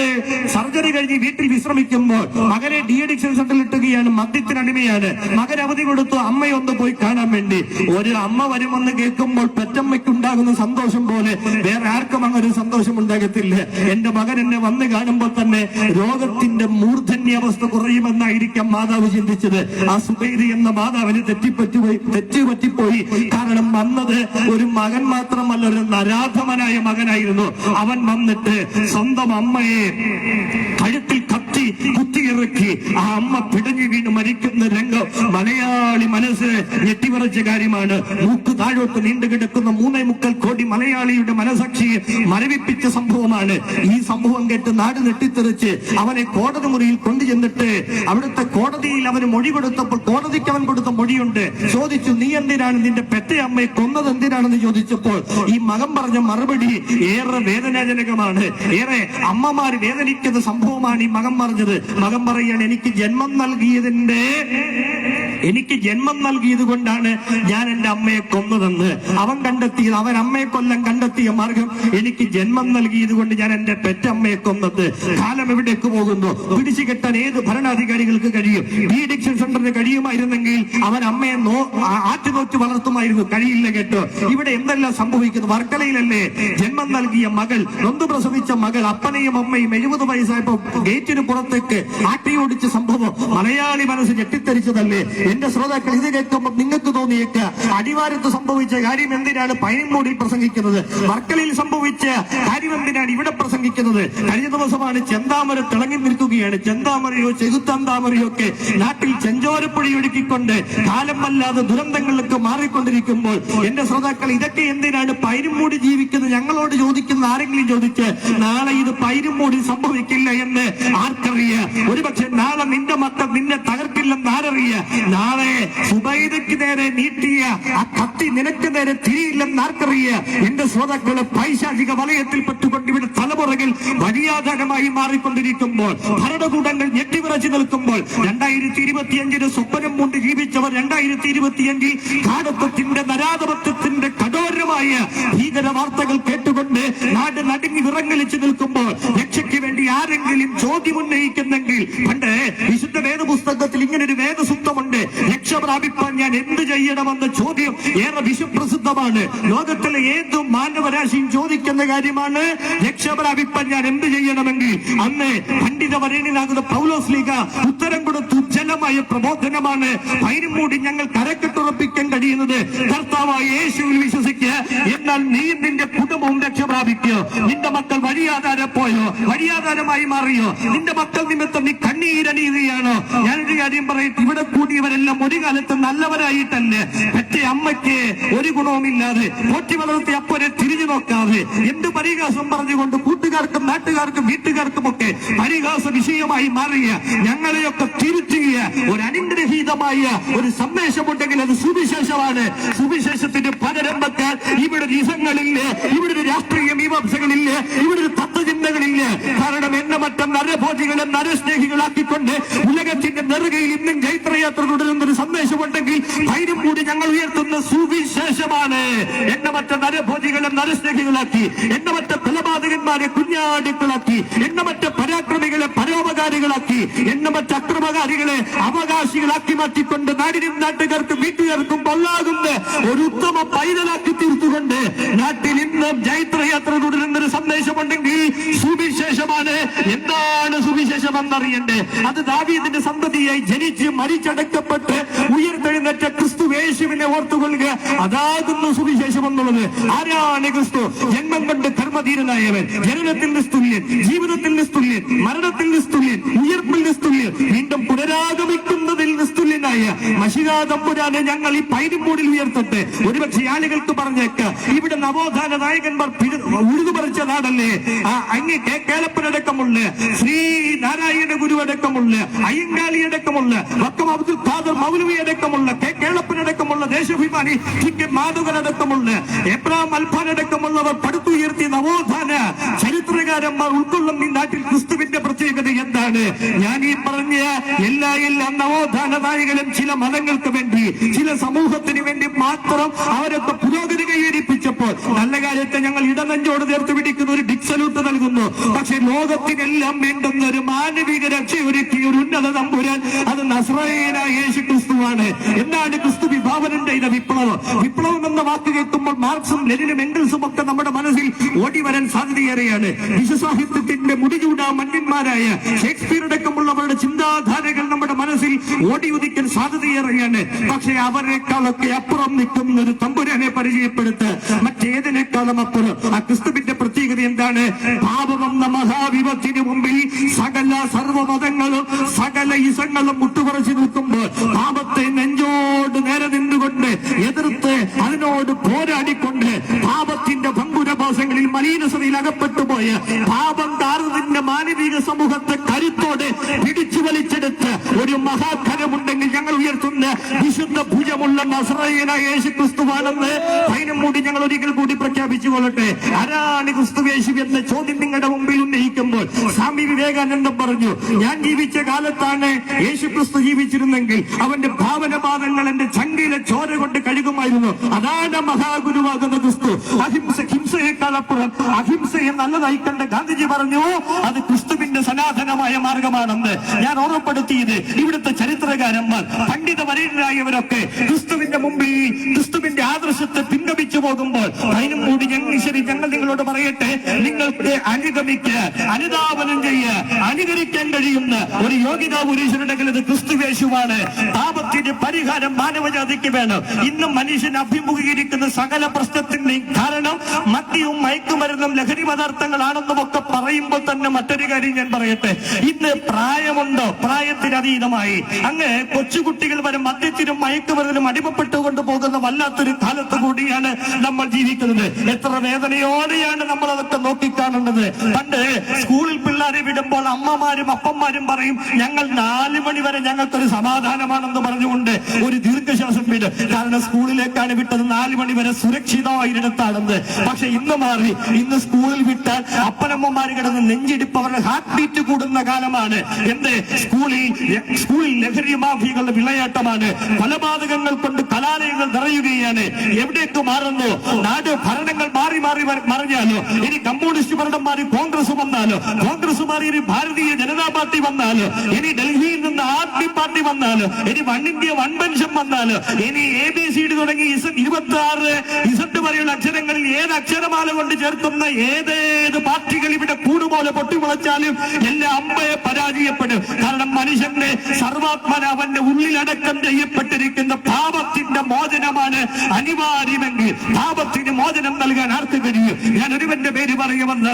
സർജറി കഴിഞ്ഞ് വീട്ടിൽ വിശ്രമിക്കുമ്പോൾ മകനെ ഡി അഡിക്ഷൻ സെന്ററിൽ ഇട്ടുകയാണ് മദ്യത്തിന് അടിമയാണ്. മകൻ അവധി കൊടുത്തു അമ്മയെ ഒന്ന് പോയി കാണാൻ വേണ്ടി. ഒരു അമ്മ വരുമെന്ന് കേൾക്കുമ്പോൾ പെറ്റമ്മയ്ക്ക് ഉണ്ടാകുന്ന സന്തോഷം പോലെ വേറെ ആർക്കും അങ്ങനെ സന്തോഷം ഉണ്ടാകത്തില്ല എന്റെ മകൻ എന്നെ വന്ന് കാണുമ്പോൾ തന്നെ രോഗത്തിന്റെ മൂർധന്യാവസ്ഥ കുറയുമെന്നായിരിക്കാം മാതാവ് ചിന്തിച്ചത്. ആ സുബൈദ് എന്ന മാതാവിന് തെറ്റിപ്പറ്റിപ്പോയി തെറ്റുപറ്റിപ്പോയി. കാരണം വന്നത് ഒരു മകൻ മാത്രമല്ല ഒരു നരാധമനായ മകനായിരുന്നു. അവൻ വന്നിട്ട് സ്വന്തം അമ്മയെ കഴുത്തിൽ കത്തി കുത്തിയിറക്കി. ആ അമ്മ പിടഞ്ഞു വീണ് മരിക്കുന്ന രംഗം മലയാളി മനസ്സ് ഞെട്ടിവറച്ച കാര്യമാണ്. മൂക്ക് താഴോട്ട് നീണ്ടു കിടക്കുന്ന മൂന്നേ മുക്കൽ കോടി മലയാളിയുടെ മനസാക്ഷിയെ മരവിപ്പിച്ച സംഭവമാണ്. ഈ സംഭവം കേട്ട് നാട് നെട്ടിത്തെറിച്ച് അവനെ കോടതി മുറിയിൽ കൊണ്ടുചെന്നിട്ട് അവിടുത്തെ കോടതിയിൽ അവന് മൊഴി കൊടുത്തപ്പോൾ കോടതിക്ക് അവൻ കൊടുത്ത മൊഴിയുണ്ട്. ചോദിച്ചു നീ എന്തിനാണ് നിന്റെ പെറ്റ അമ്മയെ കൊന്നത്? എന്തിനാണെന്ന് ചോദിച്ചപ്പോൾ ഈ മകൻ പറഞ്ഞ മറുപടി ഏറെ വേദനാജനകമാണ്. ഏറെ അമ്മമാർ വേദനിക്കുന്ന സംഭവമാണ് ഈ മകൻ പറഞ്ഞത്. മകൻ പറയാണ് എനിക്ക് ജന്മം നൽകിയതിന്റെ എനിക്ക് ജന്മം നൽകിയത് കൊണ്ടാണ് ഞാൻ എന്റെ അമ്മയെ കൊന്നതെന്ന്. അവൻ കണ്ടെത്തിയത് അവൻ അമ്മയെ കൊല്ലം കണ്ടെത്തിയ മാർഗം എനിക്ക് ജന്മം നൽകിയത് കൊണ്ട് ഞാൻ എന്റെ പെറ്റമ്മയെ കൊന്നത്. കാലം എവിടേക്ക് പോകുന്നു? പിടിച്ചു കെട്ടാൻ ഏത് ഭരണാധികാരികൾക്ക് കഴിയും? ഡി അഡിക്ഷൻ സെന്ററിന് കഴിയുമായിരുന്നെങ്കിൽ അവൻ അമ്മയെ നോ ആറ്റുനോറ്റ് വളർത്തുമായിരുന്നു. കഴിയില്ല കേട്ടോ. ഇവിടെ എന്തെല്ലാം സംഭവിക്കുന്നു? വർക്കലയിലല്ലേ ജന്മം നൽകിയ മകൾ നൊന്തു പ്രസവിച്ച മകൾ അപ്പനെയും അമ്മയും എഴുപത് വയസ്സായപ്പോ ഗേറ്റിന് പുറത്തേക്ക് ആട്ടിയോടിച്ച സംഭവം മലയാളി മനസ്സ് ഞെട്ടിത്തരിച്ചതല്ലേ എന്റെ ശ്രോതാക്കൾ ഇത് കേൾക്കുമ്പോൾ നിങ്ങൾക്ക് തോന്നിയേക്ക അടിവാരത്ത് സംഭവിച്ച കാര്യം എന്തിനാണ് പൈനമൂടിൽ പ്രസംഗിക്കുന്നത്? വർക്കലയിൽ സംഭവിച്ച കാര്യം എന്തിനാണ് ഇവിടെ പ്രസംഗിക്കുന്നത്. കഴിഞ്ഞ ദിവസമാണ് ചെന്താമര തിളങ്ങി നിൽക്കുകയാണ്. ചെന്താമരയോ ചെകുത്താന്താമരയോ ഒക്കെ നാട്ടിൽ ചെഞ്ചോരപ്പുഴയൊഴുക്കിക്കൊണ്ട് കാലം വല്ലാതെ ദുരന്തങ്ങളിലൊക്കെ മാറിക്കൊണ്ടിരിക്കുമ്പോൾ എന്റെ ശ്രോതാക്കൾ ഇതൊക്കെ എന്തിനാണ് പൈരുമൂടി ജീവിക്കുന്നത്? ഞങ്ങളോട് ചോദിക്കുന്ന ആരെങ്കിലും ചോദിച്ച് നാളെ ഇത് പൈരുമൂടി സംഭവിക്കില്ല എന്ന് ആർക്കറിയ? ഒരുപക്ഷെ നാളെ നിന്റെ മക്കൾ നിന്നെ തകർക്കില്ലെന്ന് ആരറിയ? നാളെ സുബൈദയ്ക്ക് നേരെ നീട്ടിയ ആ കത്തി നിനക്ക് നേരെ തിരിയില്ലെന്ന് ആർക്കറിയ? എന്റെ ശ്രോതാക്കളെ പൈശാചിക വലയത്തിൽ പെട്ടുകൊണ്ട് ഇവിടെ തലമുറകൾ വഴിയാധാരമായി മാറിക്കൊണ്ടിരിക്കുമ്പോൾ ഭരണകൂടങ്ങൾ ഞെട്ടിവിറച്ചു നിൽക്കുമ്പോൾ രണ്ടായിരത്തി ഇരുപത്തിയഞ്ചിന് സ്വപ്നം കൊണ്ട് ജീവിച്ചവർ രണ്ടായിരത്തി ഇരുപത്തിയഞ്ചിൽ കാടത്വത്തിന്റെ നരാധപത്യത്തിന്റെ കഠോരമായ ഭീകര വാർത്തകൾ കേട്ടുകൊണ്ട് നാട് നടുങ്ങി വിറങ്ങലിച്ചു നിൽക്കുമ്പോൾ രക്ഷയ്ക്ക് വേണ്ടി ആരെങ്കിലും ചോദ്യം ഉന്നയിക്കുന്നെങ്കിൽ പണ്ട് വിശുദ്ധ വേദപുസ്തകത്തിൽ ഇങ്ങനെ ഒരു വേദസൂക്തമുണ്ട്. രക്ഷ പ്രാപിപ്പാൻ ഞാൻ എന്ത് ചെയ്യണമെന്ന ചോദ്യം ഏറെ വിശ്വപ്രസിദ്ധമാണ് ലോകത്തിലെ ഏത് മാനവരാശിയും ചോദിക്കുന്ന കാര്യമാണ് പ്രാപിപ്പാൻ ഞാൻ എന്ത് ചെയ്യണമെങ്കിൽ അന്ന് പണ്ഡിത വരേണിനാകുന്ന പൗലോസ് ലീഗ ഉത്തരം കൊടുത്തു. ഉജ്ജലമായ പ്രബോധനമാണ്. പൈരുമൂടി ഞങ്ങൾ കരക്കെട്ടുറപ്പിക്കാൻ കഴിയുന്നത് കർത്താവായ യേശുവിൽ വിശ്വസിക്കുക. എന്നാൽ നീ നിന്റെ കുടുംബവും രക്ഷപ്രാപിക്കോ നിന്റെ മക്കൾ വഴിയാധാരം പോയോ വഴിയാധാരമായി മാറിയോ? നിന്റെ മക്കൾ നിമിത്തം നീ കണ്ണീരണിയുകയാണോ? ഞാനൊരു കാര്യം പറയട്ടെ. ഇവിടെ കൂടിയവരെല്ലാം ഒരു കാലത്ത് നല്ലവരായിട്ടല്ലേ? പെറ്റ അമ്മയ്ക്ക് ഒരു ഗുണവുമില്ലാതെ പോറ്റി വളർത്തി അപ്പനെ തിരിഞ്ഞു നോക്കാതെ എന്ത് പരിഹാസം പറഞ്ഞുകൊണ്ട് കൂട്ടുകാർക്കും നാട്ടുകാർക്കും വീട്ടുകാർക്കും ഒക്കെ പരിഹാസ വിഷയമായി മാറിയ ഞങ്ങളെയൊക്കെ തിരുത്തുകയ ഒരു അനുഗ്രഹീതമായ ഒരു സന്ദേശമുണ്ടെങ്കിൽ അത് സുവിശേഷമാണ്. സുവിശേഷത്തിന്റെ പകരംബക്കാൻ ഇവിടെ ദിവസങ്ങളില്ല ഇവിടെ ഒരു രാഷ്ട്രീയ മീമാംസകളില്ല ഇവിടെ ഒരു തത്വചിന്തകളില്ല. കാരണം എന്നെ മറ്റം നരഭോജികളെ നരസ്നേഹികളാക്കിക്കൊണ്ട് ഉലകത്തിന്റെ നെറുകയിൽ ഇന്നും ജൈത്രയാത്ര തുടരുന്ന ഒരു സന്ദേശമുണ്ടെങ്കിൽ ധൈര്യം കൂടി ഞങ്ങൾ ഉയർത്തുന്ന സുവിശേഷമാണ്. എന്നെ മറ്റ നരഭോജികളെ നരസ്നേഹികളാക്കി എണ്ണമറ്റ കൊലപാതകന്മാരെ കുഞ്ഞാടുക്കളാക്കി എണ്ണമറ്റ പരാക്രമികളെ പരോപകാരികളാക്കി എണ്ണമറ്റ അക്രമകാരികളെ അവകാശികളാക്കി മാറ്റിക്കൊണ്ട് നാടിനും നാട്ടുകാർക്കും വീട്ടുകാർക്കും പൊള്ളാകുന്ന ഒരു ഉത്തമ പൈതലാക്കി തീർത്തുകൊണ്ട് നാട്ടിൽ ഇന്നും ജൈത്രയാത്ര തുടരുന്ന ഒരു സന്ദേശമുണ്ടെങ്കിൽ സുവിശേഷമാണ്. എന്താണ് സുവിശേഷം എന്നറിയണ്ടേ അത് ദാവീദിന്റെ സന്തതിയായി ജനിച്ച് മരിച്ചടക്കപ്പെട്ട് ഉയർത്തെഴുന്നേറ്റ ക്രിസ്തു യേശുവിനെ ഓർത്തുകൊള്ളുക. അതാകുന്നു സുവിശേഷം എന്നുള്ളത് ആരാണ് ക്രിസ്തു? ജന്മം കൊണ്ട് ധർമ്മധീരനായവൻ ജനനത്തിന്റെ നിസ്തുല്യൻ ജീവിതത്തിന്റെ നിസ്തുല്യൻ മരണത്തിന്റെ നിസ്തുല്യൻ ഉയർപ്പിന്റെ നിസ്തുല്യൻ വീണ്ടും പുനരാഗമിക്കുന്നതിൽ നിസ്തുല്യനായ മഷികാ തമ്പുരാനെ ഞങ്ങൾ ഈ പൈരുമൂടിൽ ഉയർത്തട്ടെ. ഒരുപക്ഷെ ആളുകൾക്ക് പറഞ്ഞേക്ക് ഇവിടെ നവോത്ഥാന നായകന്മാർ ഉഴുതു നാടല്ലേ? ആ അങ്ങ് കെ കേളപ്പനടക്കമുള്ള ശ്രീ നാരായണ ഗുരു അടക്കമുള്ള അയ്യങ്കാളി അടക്കമുള്ള വക്കം അബ്ദുൽ ഖാദർ മൗലവി അടക്കമുള്ള കെ കേളപ്പനടക്കമുള്ള ദേശാഭിമാനി ടി കെ മാധവൻ അടക്കമുള്ള എബ്രാം അൽഫാൻ അടക്കമുള്ളവർ പടുത്തുയർത്തിയ നവോത്ഥാന ചരിത്രകാരന്മാർ ഉൾക്കൊള്ളുന്ന ഈ നാട്ടിൽ ക്രിസ്തുവിന്റെ പ്രത്യേകത എന്താണ്? ഞാൻ ഈ പറഞ്ഞ എല്ലാ എല്ലാ നവോത്ഥാന നായകരും ചില മതങ്ങൾക്ക് വേണ്ടി ചില സമൂഹത്തിന് വേണ്ടി മാത്രം അവരൊക്കെ പുരോഗതി കൈവരിപ്പിച്ചപ്പോൾ നല്ല കാര്യത്തെ ഞങ്ങൾ ഇടനെഞ്ചോട് ചേർത്ത് പിടിക്കുന്ന ഒരു ഡിക്സലൂട്ട് നൽകുന്നു. പക്ഷെ ലോകത്തിനെല്ലാം വേണ്ടുന്ന ഒരു മാനവിക രക്ഷ ഒരുക്കി ഒരു ഉന്നത തമ്പുരാൻ അത് നസ്രായനായ യേശു ക്രിസ്തുവാണ് എന്താണ് ക്രിസ്തു വിഭാവനന്റെ ഇത് വിപ്ലവം? വിപ്ലവം എന്ന വാക്ക് കേൾക്കുമ്പോൾ മാർക്സും ലെനിനും എംഗൽസും ഒക്കെ നമ്മുടെ മനസ്സിൽ ഓടി വരാൻ സാധ്യതയേറെയാണ്. വിശ്വസാഹിത്യത്തിന്റെ മുടിചൂടാ മന്യന്മാരായ ഷേക്സ്പിയർ അടക്കമുള്ളവരുടെ ചിന്താധാരകൾ നമ്മുടെ മനസ്സിൽ ഓടി ഉദിക്കാൻ സാധ്യതയേറെയാണ്. പക്ഷെ അവരെക്കാളൊക്കെ അപ്പുറം നിൽക്കുന്ന ഒരു തമ്പുരാനെ പരിചയപ്പെടുത്ത് മറ്റേതിനേക്കാളും അപ്പുറം ആ ക്രിസ്തുവിന്റെ പ്രത്യേകത എന്താണ്? പാപമെന്ന മഹാവിപത്തിന് മുമ്പിൽ സകല സർവമതങ്ങളും സകല ഇസങ്ങളും മുട്ടുപറച്ചു നിൽക്കുമ്പോൾ പാപത്തെ നെഞ്ചോട് നേരെ നിന്നുകൊണ്ട് എതിർത്ത് അതിനോട് പോരാടിക്കൊണ്ട് പാപത്തിന്റെ ഭങ്കുരഭാസങ്ങളിൽ മലീനസതയിൽ അകപ്പെട്ടു പോയ പാപം താറുന്നതിന്റെ മാനവിക സമൂഹത്തെ കരുത്തോടെ പിടിച്ചു വലിച്ചെടുത്ത് ഒരു മഹാഖരമുണ്ടെങ്കിൽ ഞങ്ങൾ ഉയർത്തുന്ന വിശുദ്ധ ഭുജമുള്ള നസ്രയനായ യേശു ക്രിസ്തുവാണെന്ന് അതിനു മൂടി ഞങ്ങൾ ഒരിക്കൽ കൂടി പ്രഖ്യാപിച്ചു കൊള്ളട്ടെ. ആരാണ് ക്രിസ്തു യേശു എന്ന ചോദ്യം നിങ്ങളുടെ മുമ്പിൽ ഉന്നയിക്കുമ്പോൾ സ്വാമി വിവേകാനന്ദൻ പറഞ്ഞു ഞാൻ ജീവിച്ച കാലത്താണ് യേശു ക്രിസ്തു ജീവിച്ചിരുന്നെങ്കിൽ അവന്റെ ഭാവനപാദങ്ങൾ എന്റെ ചങ്കിലെ ചോര കൊണ്ട് കഴുകുമായിരുന്നു. അതാണ് മഹാഗുരുവാകുന്ന ക്രിസ്തു. അഹിംസ ഹിംസയേക്കാൾ അപ്പുറം അഹിംസയെ നല്ലതായി കണ്ട ഗാന്ധിജി പറഞ്ഞു അത് ക്രിസ്തുവിന്റെ സനാതനമായ മാർഗമാണെന്ന് ഞാൻ ഓർമ്മപ്പെടുത്തിയത് ഇവിടുത്തെ ചരിത്രകാരന്മാർ പണ്ഡിത വരേണ്ടരായവരൊക്കെ ക്രിസ്തുവിന്റെ മുമ്പിൽ ക്രിസ്തുവിന്റെ ആദർശത്തെ പിൻഗമിച്ചു പോകുമ്പോൾ അതിനും കൂടി ഞങ്ങൾ ശരി ഞങ്ങൾ നിങ്ങളോട് പറയട്ടെ നിങ്ങൾക്ക് അനുഗമിക്ക് അനുതാപനം ചെയ്യ അനുകരിക്കാൻ കഴിയുന്ന ഒരു യോഗ്യതാ പുരുഷനുണ്ടെങ്കിൽ ഇത് ക്രിസ്തുവേശുവാണ് പാപത്തിന്റെ പരിഹാരം മാനവജാതിക്ക് വേണം. ഇന്നും മനുഷ്യൻ അഭിമുഖീകരിക്കുന്ന സകല പ്രശ്നത്തിന്റെയും കാരണം മദ്യവും മയക്കുമരുന്നും ലഹരി പദാർത്ഥങ്ങളാണെന്നും ഒക്കെ പറയുമ്പോൾ തന്നെ മറ്റൊരു കാര്യം ഞാൻ പറയട്ടെ. ഇന്ന് പ്രായമുണ്ടോ? പ്രായത്തിനതീതമായി അങ്ങ് കൊച്ചുകുട്ടികൾ വരെ മദ്യത്തിനും മയക്കുമരുന്നിനും അടിമപ്പെട്ടുകൊണ്ട് പോകുന്ന വല്ലാത്തൊരു കാലത്ത് കൂടിയാണ് നമ്മൾ ജീവിക്കുന്നത്. എത്ര വേദനയോടെയാണ് നമ്മൾ അതൊക്കെ നോക്കിക്കാണുന്നത്. പണ്ട് സ്കൂളിൽ പിള്ളേരെ വിടുമ്പോൾ അമ്മമാരും അപ്പന്മാരും പറയും ഞങ്ങൾ നാല് മണി വരെ ഞങ്ങൾക്കൊരു സമാധാനമാണെന്ന് പറഞ്ഞുകൊണ്ട് ഒരു ദീർഘശ്വാസം വിട്. കാരണം സ്കൂളിലേക്കാണ് വിട്ടത് നാല് മണി വരെ സുരക്ഷിതമായിരുന്നിടത്താണെന്ന് പക്ഷെ ഇന്ന് മാറി ഇന്ന് സ്കൂളിൽ വിട്ടാൽ അപ്പനമ്മമാര് കിടന്ന് നെഞ്ചിടിപ്പ് അവരുടെ ഹാർട്ട് ബീറ്റ് കൂടുന്ന കാലമാണ്. എന്ത്? സ്കൂളിൽ സ്കൂളിൽ ലഹരി മാഫിയകളുടെ വിളയാട്ടമാണ് കൊലപാതകങ്ങൾ കൊണ്ട് കലാലയങ്ങൾ നിറയുകയാണ്. എവിടേക്ക് മാറുന്നു? നാട് ഭരണങ്ങൾ മാറി മാറി മറിഞ്ഞാലോ? ഇനി കമ്മ്യൂണിസ്റ്റ് ഭരണം മാറി കോൺഗ്രസ് വന്നാലോ? കോൺഗ്രസ് മാറി ഇനി ഭാരതീയ ജനതാ പാർട്ടി വന്നാലോ? ഇനി ഡൽഹിയിൽ നിന്ന് ആദ്മി പാർട്ടി വന്നാലോ? ഇനി വൺ ഇന്ത്യ വൺ പെൻഷൻ വന്നാലോ? ഇനി എ ബി സി ഡി തുടങ്ങി ഇരുപത്തി ആറ് ഇസഡ് വരെയുള്ള അക്ഷരങ്ങളിൽ ഏത് അക്ഷരമാല കൊണ്ട് ചേർത്തുന്ന ഏതേത് പാർട്ടികൾ ഇവിടെ കൂടുപോലെ പൊട്ടിമുളച്ചാലും എല്ലാ അമ്പയെ പരാജയപ്പെടും. കാരണം മനുഷ്യന്റെ സർവാത്മന അവന്റെ ഉള്ളിലടക്കം ചെയ്യപ്പെട്ടിരിക്കുന്ന പാപത്തിന്റെ മോചനമാണ് അനിവാര്യമെങ്കിൽ പാപത്തിന് മോചനം നൽകാൻ ആർക്ക് കഴിയും? ഞാൻ ഒരുവന്റെ പേര് പറയുമെന്ന്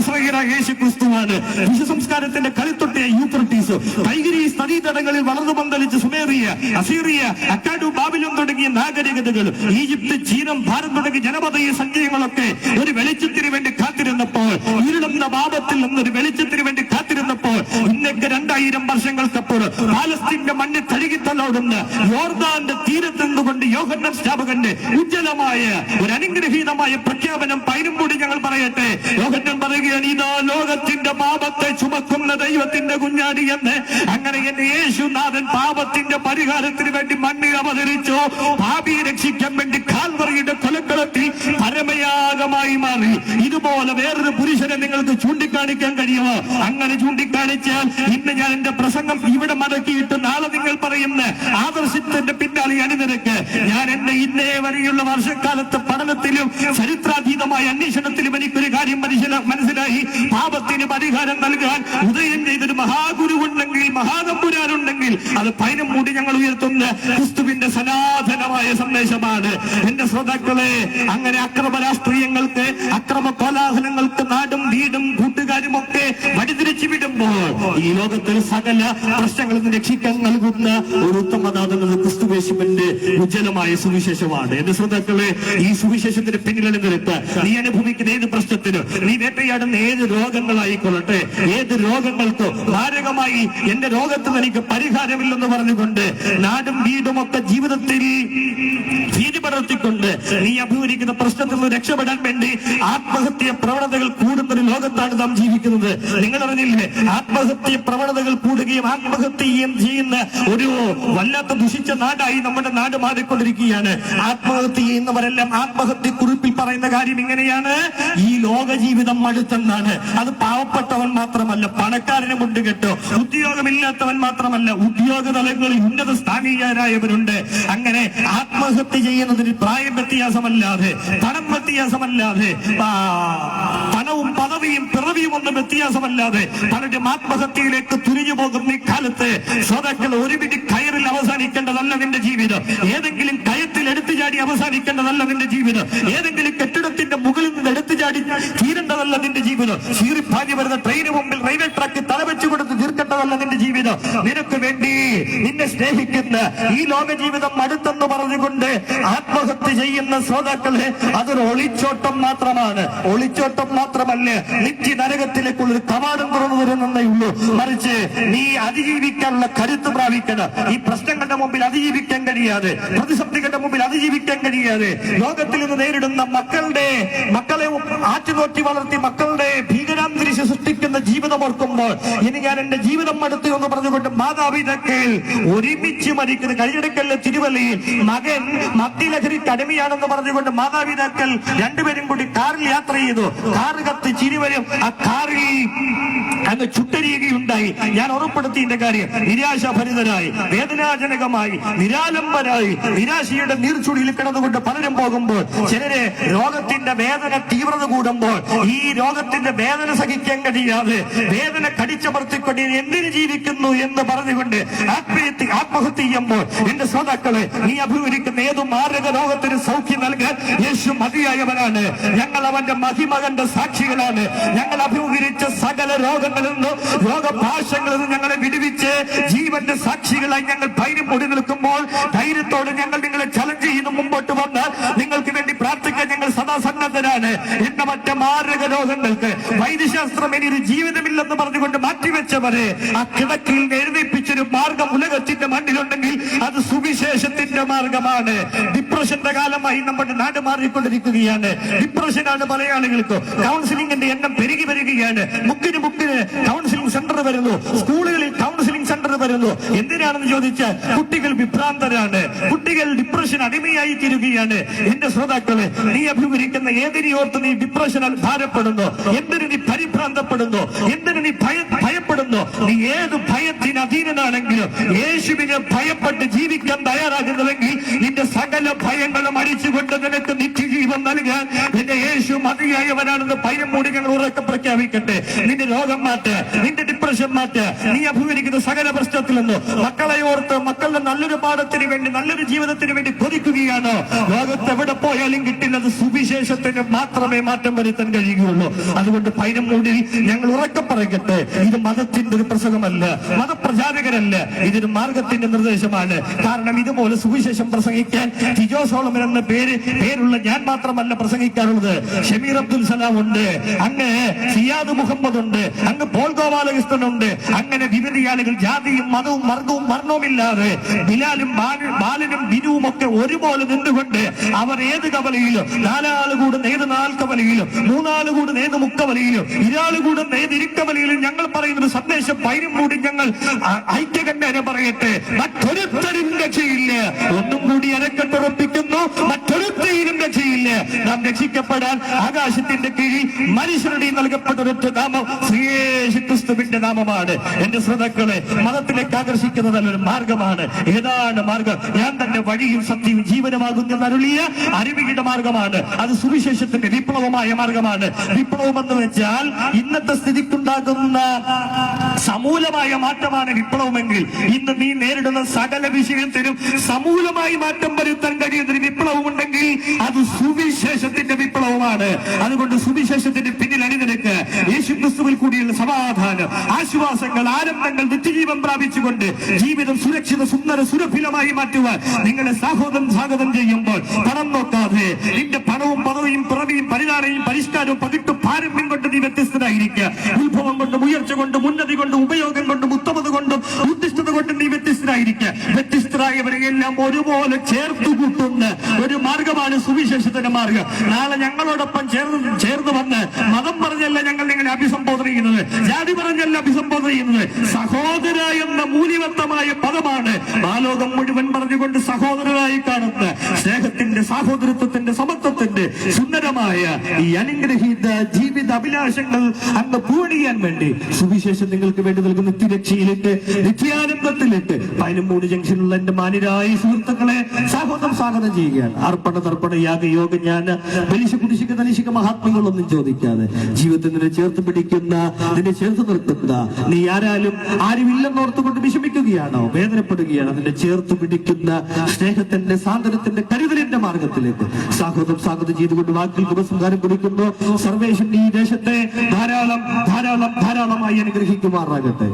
യേശു ക്രിസ്തുവാണ് വിശ്വസംസ്കാരത്തിന്റെ കളിത്തൊട്ടിയ യൂപ്രട്ടീസ് കൈകിരി നദീതടങ്ങളിൽ വളർന്നു പന്തലിച്ച് സുമേറിയ അസീറിയ അക്കാഡു ബാബിലും തുടങ്ങിയ നാഗരികതകൾ ഈജിപ്ത് ചീനം ഭാരത് തുടങ്ങിയ ജനപദീയ സഞ്ചയങ്ങളൊക്കെ ഒരു വെളിച്ചത്തിന് വേണ്ടി കാത്തിരുന്നപ്പോൾ ഇരുളുന്ന പാപത്തിൽ നിന്നൊരു വെളിച്ചത്തിന് വേണ്ടി കാത്തിരുന്നപ്പോൾ ഇന്നൊക്കെ രണ്ടായിരം വർഷങ്ങൾക്കപ്പോൾ പാലസ്തീന്റെ മണ്ണിൽ തഴുകിത്തലോടുന്ന യോർദാന്റെ തീരത്ത് നിന്നുകൊണ്ട് യോഹന്നൻ സ്ഥാപകന്റെ ഉജ്ജ്വലമായ ഒരു അനുഗ്രഹീതമായ പ്രഖ്യാപനം പൈനും കൂടി ഞങ്ങൾ പറയട്ടെ. യോഹന്നൻ പറയുകയാണ് ഇതാ ലോകത്തിന്റെ പാപത്തെ ചുമക്കുന്ന ദൈവത്തിന്റെ കുഞ്ഞാടി എന്ന്. അങ്ങനെ എന്റെ യേശുനാഥൻ പാപത്തിന്റെ പരിഹാരത്തിന് വേണ്ടി മണ്ണിൽ അവതരിച്ചു. ഭാവിയെ രക്ഷിക്കാൻ വേണ്ടി കാൽവറിയുടെ കൊലക്കളത്തിൽ പരമയാഗമായി മാറി. ഇതുപോലെ വേറൊരു പുരുഷനെ നിങ്ങൾക്ക് ചൂണ്ടിക്കാണിക്കാൻ കഴിയുമോ? അങ്ങനെ ചൂണ്ടിക്കാണിച്ചാൽ ഇന്ന് ഞാൻ എന്റെ പ്രസംഗം ഇവിടെ മടക്കിയിട്ട് നാളെ നിങ്ങൾ പറയുന്ന ആദർശത്തിന്റെ പിന്നാലെ അണിനിരക്ക്. ഞാൻ എന്റെ ഇന്നേ വരെയുള്ള വർഷക്കാലത്തെ പഠനത്തിലും ചരിത്രാതീതമായ അന്വേഷണത്തിലും എനിക്കൊരു കാര്യം മനസ്സില- മനസ്സിലായി. പാപത്തിന് പരിഹാരം നൽകാൻ ഉദയം ചെയ്തൊരു മഹാഗുരു ഉണ്ടെങ്കിൽ മഹാതമ്പുരാനുണ്ടെങ്കിൽ അത് പൈനം മൂടി ഞങ്ങൾ ഉയർത്തുന്ന ക്രിസ്തുവിന്റെ സനാതനമായ സന്ദേശമാണ്. എന്റെ ശ്രോതാക്കളെ അങ്ങനെ അക്രമ രാഷ്ട്രീയങ്ങൾക്ക് അക്രമ കോലാഹലങ്ങൾക്ക് നാടും വീടും കൂട്ടുകാരും ഒക്കെ വിടുമ്പോൾ ഈ ലോകത്തിൽ സകല പ്രശ്നങ്ങളിൽ നിന്ന് രക്ഷിക്കാൻ നൽകുന്ന ഒരു ഉത്തമനാഥെന്നത് ക്രിസ്തുവേശുവിന്റെ ഉജ്ജ്വലമായ സുവിശേഷമാണ്. എന്റെ ശ്രോതാക്കളെ ഈ സുവിശേഷത്തിന്റെ പിന്നിലെ നിരത്ത് നീ അനുഭവിക്കുന്ന ഏത് പ്രശ്നത്തിനും നീ വേട്ടയാടുന്ന ഏത് രോഗങ്ങളായിക്കൊള്ളട്ടെ ഏത് രോഗങ്ങൾക്കോ മാരകമായി എന്റെ രോഗത്തിന് എനിക്ക് പരിഹാരമില്ലെന്ന് പറഞ്ഞുകൊണ്ട് നാടും വീടും ഒക്കെ ജീവിതത്തിൽ ഭീതി പടർത്തിക്കൊണ്ട് നീ അഭിമുഖിക്കുന്ന പ്രശ്നത്തിൽ നിന്ന് രക്ഷപ്പെടാൻ വേണ്ടി ആത്മഹത്യ പ്രവണതകൾ കൂടുന്ന ഒരു ലോകത്താണ് നാം ജീവിക്കുന്നത്. നിങ്ങൾ അറിഞ്ഞില്ലേ ആത്മഹത്യ പ്രവണതകൾ കൂടുകയും ആത്മഹത്യ ചെയ്യുന്ന ഒരു വല്ലാത്ത ദുഷിച്ച നാടായി നമ്മുടെ നാട് മാറിക്കൊണ്ടിരിക്കുകയാണ്. ആത്മഹത്യ ചെയ്യുന്നവരെല്ലാം ആത്മഹത്യ കുറിപ്പിൽ പറയുന്ന കാര്യം ഇങ്ങനെയാണ്. ഈ ലോക ജീവിതം മടുത്തെന്നാണ് അത് പാവപ്പെട്ടവൻ മാത്രമല്ല പണക്കാരനെ കൊണ്ട് കേട്ടോ. ഉദ്യോഗമില്ലാത്തവൻ മാത്രമല്ല ഉദ്യോഗ തലങ്ങളിൽ ഉന്നത സ്ഥാനീയരായവരുണ്ട്. അങ്ങനെ ആത്മഹത്യ ചെയ്യുന്നതിന് പ്രായം വ്യത്യാസമല്ലാതെ പണം വ്യത്യാസമല്ലാതെ പണവും പദവിയും പിറവിയും ഒന്നും വ്യത്യാസമല്ലാതെ പലരും ആത്മഹത്യയിലേക്ക് തുരിഞ്ഞു പോകുന്ന ഈ കാലത്ത്. പിടി കയറിൽ അവസാനിക്കേണ്ടതല്ല നിന്റെ ജീവിതം. ഏതെങ്കിലും കയത്തിൽ എടുത്തു ചാടി അവസാനിക്കേണ്ടതല്ല നിന്റെ ജീവിതം. ഏതെങ്കിലും കെട്ടിടത്തിന്റെ മുകളിൽ നിന്ന് എടുത്തു ചാടി തീരേണ്ടതല്ല നിന്റെ ജീവിതം. ചീറിപ്പാഞ്ഞു വരുന്ന ട്രെയിന് മുമ്പിൽ റെയിൽവേ ട്രാക്ക് തലവെച്ചു കൊടുത്ത് തീർക്കേണ്ടതല്ല നിന്റെ ജീവിതം. നിനക്ക് വേണ്ടി നിന്നെ സ്നേഹിക്കുന്ന ഈ ലോക ജീവിതം അടുത്തെന്ന് പറഞ്ഞുകൊണ്ട് ആത്മഹത്യ ചെയ്യുന്ന ശ്രോതാക്കളെ അതൊരു ഒളിച്ചോട്ടം മാത്രമാണ്. ഒളിച്ചോട്ടം മാത്രമല്ല നിത്യ നരകത്തിലേക്കുള്ള ഒരു കവാടം തുറന്നു തരുന്നേ ഉള്ളൂ മറിച്ച് നീ അതിജീവിക്കാനുള്ള കരുത്ത് പ്രാപിക്കണം. ഈ പ്രശ്നങ്ങളുടെ മുമ്പിൽ അതിജീവിക്കാൻ കഴിയാതെ പ്രതിസന്ധികളുടെ മുമ്പിൽ അതിജീവിക്കാൻ കഴിയാതെ ലോകത്തിൽ നിന്ന് നേരിടുന്ന മക്കളുടെ മക്കളെ ആറ്റുനോറ്റി വളർത്തി മക്കളുടെ ഭീകരാന്തരീക്ഷം സൃഷ്ടിക്കുന്ന ജീവിതം ഓർക്കുമ്പോൾ ഇനി ഞാൻ എന്റെ ജീവിതം അടുത്തു എന്ന് പറഞ്ഞുകൊണ്ട് മാതാപിതാക്കൾ ഒരുമിച്ച് മരിക്കുന്നത് കഴിഞ്ഞിടക്കല്ല തിരുവല്ലയിൽ മകൻ മദ്യലഹരിക്ക് അടിമയാണെന്ന് പറഞ്ഞുകൊണ്ട് മാതാപിതാക്കൾ രണ്ടുപേരും കൂടി കാറിൽ യാത്ര ചെയ്തു. കാറ് കത്ത് ചിരിവരും ആ കാറിൽ അങ്ങ് ചുട്ടരിയുകയുണ്ടായി. ഞാൻ ഉറപ്പെടുത്തിയതിന്റെ കാര്യം. നിരാശഭരിതരായി വേദനാജനകമായി നിരാലംബരായി നിരാശയുടെ നീർച്ചുടിയിൽ കിടന്നുകൊണ്ട് പലരും പോകുമ്പോൾ ചിലരെ രോഗത്തിന്റെ വേദന തീവ്രത കൂടുമ്പോൾ ഈ രോഗത്തിന്റെ വേദന സഹിക്കാൻ കഴിയാതെ വേദന കടിച്ചമർത്തിക്കൊണ്ട് എന്തിനു ജീവിക്കുന്നു എന്ന് പറഞ്ഞുകൊണ്ട് ആത്മഹത്യ ആത്മഹത്യ ചെയ്യുമ്പോൾ എന്റെ ശ്രോതാക്കളെ നീ അഭിമുഖിക്കുന്ന ഏതു മാരക രോഗത്തിന് സൗഖ്യം നൽകാൻ യേശു മതിയായവനാണ്. ഞങ്ങൾ അവന്റെ മഹിമകന്റെ സാക്ഷികളാണ്. ഞങ്ങൾ അഭിമുഖീകരിച്ച സകല രോഗങ്ങളിൽ നിന്നും രോഗഭാഷങ്ങളിൽ നിന്നും ഞങ്ങളെ വിടുവിച്ച് ജീവന്റെ സാക്ഷികളായി ഞങ്ങൾ ധൈര്യം മുടി നിൽക്കുമ്പോൾ ധൈര്യത്തോടെ ഞങ്ങൾ നിങ്ങളെ ചലഞ്ച് ചെയ്ത് മുമ്പോട്ട് വന്ന് നിങ്ങൾക്ക് വേണ്ടി പ്രാർത്ഥിക്കാൻ ഞങ്ങൾ സദാ സന്നദ്ധരാണ്. എന്ന മറ്റു മാരക രോഗങ്ങൾക്ക് വൈദ്യശാസ്ത്രം ഇനി ഒരു ജീവിതമില്ലെന്ന് പറഞ്ഞുകൊണ്ട് മാറ്റിവെച്ചവരെ ആ കിടക്കിൽ എഴുതിപ്പിച്ചൊരു മാർഗം ഉലകത്തിന്റെ മണ്ണിലുണ്ടെങ്കിൽ അത് സുവിശേഷത്തിന്റെ മാർഗമാണ്. ഡിപ്രഷന്റെ കാലമായി നമ്മുടെ നാട് മാറിക്കൊണ്ടിരിക്കുകയാണ്. ഡിപ്രഷനാണ് മലയാളികൾക്ക് കൗൺസിലിംഗിന്റെ എണ്ണം പെരുകി വരികയാണ് മുക്കിന് മുക്കിന് കൗൺസിലിംഗ് സെന്റർ വരുന്നു. സ്കൂളുകളിൽ കൗൺസിലിംഗ് വരുന്നു എന്തിനാണെന്ന് ചോദിച്ചാൽ കുട്ടികൾ വിഭ്രാന്തരാണ്. കുട്ടികൾ ഡിപ്രഷൻ അടിമയായി തീരുകയാണ്. എന്റെ ശ്രോതാക്കളെ നീ അഭിമുഖീകരിക്കുന്ന ഏതിനെ ഓർത്ത് നീ ഡിപ്രഷനാൽ ഭാരപ്പെടുന്നു? എന്തിന് നീ പരിഭ്രാന്തപ്പെടുന്നു? എന്തിന് നീ ഭയ ഭയപ്പെടുന്നു? നീ ഏത് ഭയത്തിന് അധീനനാണെങ്കിലും യേശുവിനെ ഭയപ്പെട്ട് ജീവിക്കാൻ തയ്യാറാകുന്നുവെങ്കിൽ നിന്റെ സകല ഭയങ്ങളും അടിച്ചുകൊണ്ട് നിനക്ക് നിത്യജീവൻ നൽകാൻ നിന്റെ യേശു മതിയായവനാണെന്ന് ഭയം മൂടി ഞങ്ങൾ ഉറക്കെ പ്രഖ്യാപിക്കട്ടെ. നിന്റെ രോഗം മാറ്റ നിന്റെ ഡിപ്രഷൻ മാറ്റ നീ അഭിമുഖീകരിക്കുന്ന സകല പ്രശ്നത്തിൽ നിന്ന് മക്കളെ ഓർത്ത് മക്കളുടെ നല്ലൊരു പാഠത്തിന് വേണ്ടി നല്ലൊരു ജീവിതത്തിന് വേണ്ടി കൊതിക്കുകയാണ് ലോകത്ത് എവിടെ പോയാലും കിട്ടുന്നത് സുവിശേഷം സുവിശേഷത്തിന് മാത്രമേ മാറ്റം വരുത്താൻ കഴിയുകയുള്ളൂ. അതുകൊണ്ട് പൈനമൂടിൽ ഞങ്ങൾ ഉറക്കം പറയട്ടെ ഇത് മതത്തിന്റെ ഒരു പ്രസംഗമല്ല മതപ്രചാരകരല്ല ഇതൊരു മാർഗത്തിന്റെ നിർദ്ദേശമാണ്. കാരണം ഇതുപോലെ സുവിശേഷം പ്രസംഗിക്കാൻ ടിജോ സോളമൻ എന്ന പേര് പേരുള്ള ഞാൻ മാത്രമല്ല പ്രസംഗിക്കാറുള്ളത്. ഷമീർ അബ്ദുൽ സലാം ഉണ്ട് അങ്ങ് സിയാദ് മുഹമ്മദ് ഉണ്ട് അങ്ങ് പോൾ ഗോപാലകൃഷ്ണൻ ഉണ്ട് അങ്ങനെ വിവിധ ആളുകൾ ജാതിയും മതവും വർഗവും വർണവുമില്ലാതെ ബിലാലും ബാല- ബാലനും ബിനുവും ഒക്കെ ഒരുപോലെ നിന്നുകൊണ്ട് അവർ ഏത് കവലയിലും നാലാൾ കൂടുന്ന ഏത് നാല് കവലയിലും മൂന്നാൾ കൂടുന്ന ഏത് മുക്കവലയിലും ഇരാൾ കൂടുന്ന ഇരിക്കവലയിലും ഞങ്ങൾ പറയുന്ന ഒരു സന്ദേശം പൈരും കൂടി ഞങ്ങൾ ഐക്യകണ്ഠേന പറയട്ടെ. മറ്റൊരുത്തരും രക്ഷയില്ല ഒന്നും കൂടി അരക്കെട്ടുറപ്പിക്കുന്നു മറ്റൊരുത്തരും രക്ഷയില്ല. നാം രക്ഷിക്കപ്പെടാൻ ആകാശത്തിന്റെ കീഴിൽ മനുഷ്യരുടെ നൽകപ്പെട്ട ഒരു നാമം. ശ്രീയേശു ക്രിസ്തുവിന്റെ നാമമാണ്. എന്റെ ശ്രദ്ധക്കളെ മതത്തിലേക്ക് ആകർഷിക്കുന്ന നല്ലൊരു മാർഗമാണ്. ഏതാണ് മാർഗം? ഞാൻ തന്നെ വഴിയും സത്യവും ജീവനമാകുന്ന നരുളിയ അറിവിയുടെ മാർഗമാണ്. അത് സുവിശേഷത്തിന്റെ വിപ്ലവമായ മാർഗമാണ്. വിപ്ലവം എന്ന് വെച്ചാൽ ഇന്നത്തെ സ്ഥിതിക്കുണ്ടാകുന്ന സമൂലമായ മാറ്റമാണ് വിപ്ലവമെങ്കിൽ ഇന്ന് നീ നേരിടുന്ന സകല വിഷയത്തിനും സമൂലമായി മാറ്റം വരുത്താൻ കഴിയുന്ന ഒരു വിപ്ലവം ഉണ്ടെങ്കിൽ അത് സുവിശേഷത്തിന്റെ വിപ്ലവമാണ്. അതുകൊണ്ട് സുവിശേഷത്തിന്റെ പിന്നിൽ അണിനിരക്ക്. യേശുക്രിസ്തുവിൽ കൂടിയുള്ള സമാധാനം ആശ്വാസങ്ങൾ ആനന്ദങ്ങൾ നിത്യജീവൻ പ്രാപിച്ചുകൊണ്ട് ജീവിതം സുരക്ഷിത സുന്ദര സുരഭിലമായി മാറ്റുവാൻ നിങ്ങളെ സാഹോദരം സ്വാഗതം ചെയ്യുമ്പോൾ പണം നോക്കാതെ നിന്റെ പണവും പദവിയും പിറവിയും പരിധാനയും പരിഷ്കാരവും പകിട്ടും പാരമ്യം കൊണ്ട് നീ വ്യത്യസ്തനായിരിക്കുക. ഉത്ഭവം കൊണ്ടും ഉയർച്ച കൊണ്ടും ഉന്നതി കൊണ്ടും ഉപയോഗം കൊണ്ടും ഉത്തമത കൊണ്ടും ഉദ്ദിഷ്ടത കൊണ്ടും നീ വ്യത്യസ്തനായിരിക്കുക. വ്യത്യസ്തരായവരെ എല്ലാം ഒരുപോലെ ചേർത്ത് കൂട്ടുന്ന ഒരു മാർഗമാണ് സുവിശേഷത്തിന്റെ മാർഗം. നാളെ ഞങ്ങളോടൊപ്പം ചേർന്ന് ചേർന്ന് വന്ന് മതം പറഞ്ഞല്ല ഞങ്ങൾ നിങ്ങളെ അഭിസംബോധന ചെയ്യുന്നത്. ജാതി പറഞ്ഞല്ല അഭിസംബോധന ചെയ്യുന്നത്. സഹോദര എന്ന മൂല്യവത്തമായ പദമാണ് ആലോകം മുഴുവൻ പറഞ്ഞുകൊണ്ട് സഹോദരനായി കാണുന്ന സ്നേഹത്തിന്റെ സാഹോദരത്വത്തിന്റെ സമത്വത്തിന്റെ സുന്ദരമായ ഈ അനുഗ്രഹീത ജീവിത അഭിലാഷങ്ങൾ അങ്ങ് പൂണിയാൻ വേണ്ടി സുവിശേഷം നിങ്ങൾക്ക് വേണ്ടി നൽകുന്ന നിത്യരക്ഷയിലേക്ക് നിത്യാനന്ദത്തിലിട്ട് പതിനുമൂന്ന് ജംഗ്ഷനിലുള്ള എന്റെ മാനിരായ സുഹൃത്തുക്കളെ സഹോദരം സ്വാഗതം ചെയ്യുകയാണ്. അർപ്പണ തർപ്പണ യാഗ യോഗ ഞാൻ ബലിശ കുടിശിക തനിശിക മഹാത്മ്യങ്ങളൊന്നും ചോദിക്കാതെ ജീവിതത്തിൽ നിന്നെ ചേർത്ത് പിടിക്കുന്ന നിന്നെ ചേർത്ത് നിർത്തുന്ന നീ ആരാലും ആരുമില്ലെന്നോർത്തുകൊണ്ട് വിഷമിക്കുകയാണോ. വേദനപ്പെടുകയാണോ. അതിന്റെ ചേർത്ത് പിടിക്കുന്ന സ്നേഹത്തിന്റെ സാന്ത്വനത്തിന്റെ കരുതലിന്റെ മാർഗത്തിലേക്ക്. സ്വാഗതം സ്വാഗതം ചെയ്തുകൊണ്ട് വാക്കിൽ ഉപസംഹാരം കുറിക്കുന്നു. സർവേഷൻ ഈ ദേശത്തെ ധാരാളം ധാരാളം ധാരാളമായി അനുഗ്രഹിക്കുമാറാകട്ടെ.